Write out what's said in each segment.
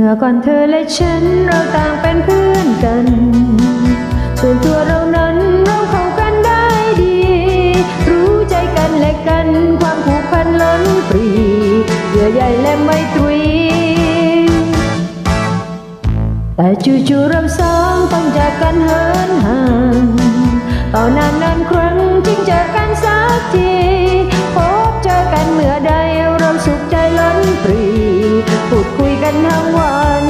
มื่อก่อนเธอและฉันเราต่างเป็นเพื่อนกัน ส่วนตัวเรานั้นเราเข้ากันได้ดี รู้ใจกันและกัน ความผูกพันล้นปรีเยื่อใยและไมตรี แต่จู่ๆเราสองต้องจากกันเหินห่างต่อนานนานครั้งจึงเจอกันสักที พบเจอกันเมื่อใด กันทั้งวัน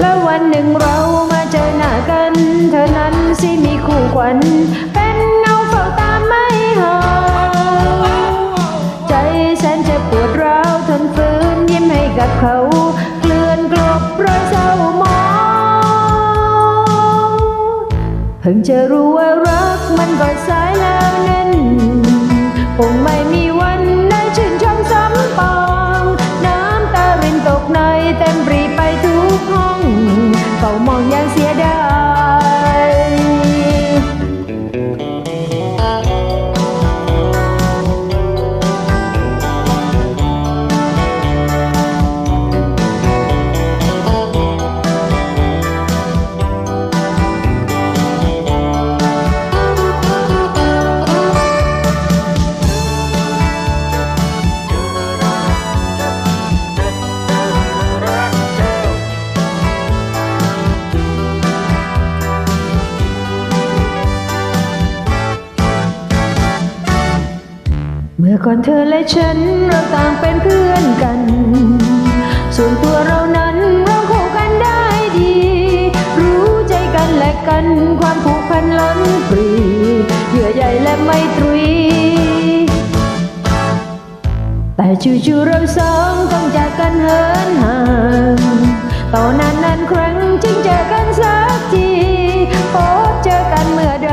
แล้ววันหนึ่งเรามาเจอหน้ากัน เธอนั้นสิมีคู่ขวัญเป็นเงาเฝ้าตามไม่ห่างใจแสนจะปวดร้าวทนฝืนยิ้มให้กับเขาเกลื่อนกลบรอยเศร้ามองเพิ่งจะรู้ว่ารักมันก็สายแล้วนั้นคงไม่มี ก่อนเธอและฉันเราต่างเป็นเพื่อนกัน ส่วนตัวเรานั้นเราคู่กันได้ดี รู้ใจกันและกันความผูกพันล้นปรีเยื่อใยและไมตรี แต่จู่ๆเราสองต้องจากกันเหินห่างต่อนานนานครั้งจึงเจอกันสักทีพบเจอกันเมื่อใด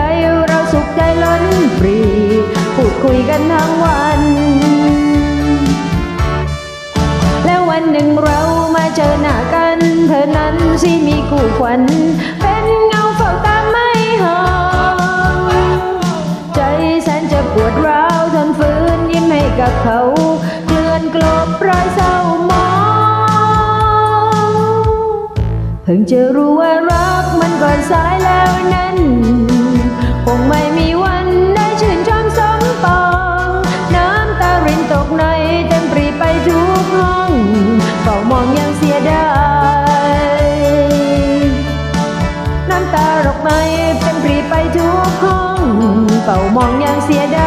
เราสุขใจล้นปรีพูดคุยกันทั้งวัน เจอหน้ากัน เธอนั้นสิมีคู่ขวัญเป็นเงาเฝ้าตามไม่ห่างใจแสนจะปวดร้าวทนฝืนยิ้มให้กับเขาเกลื่อนกลบรอยเศร้ามองเพิ่งจะรู้ว่ารักมันก่อนสายแล้วนั้น คงไม่มีวัน น้ำ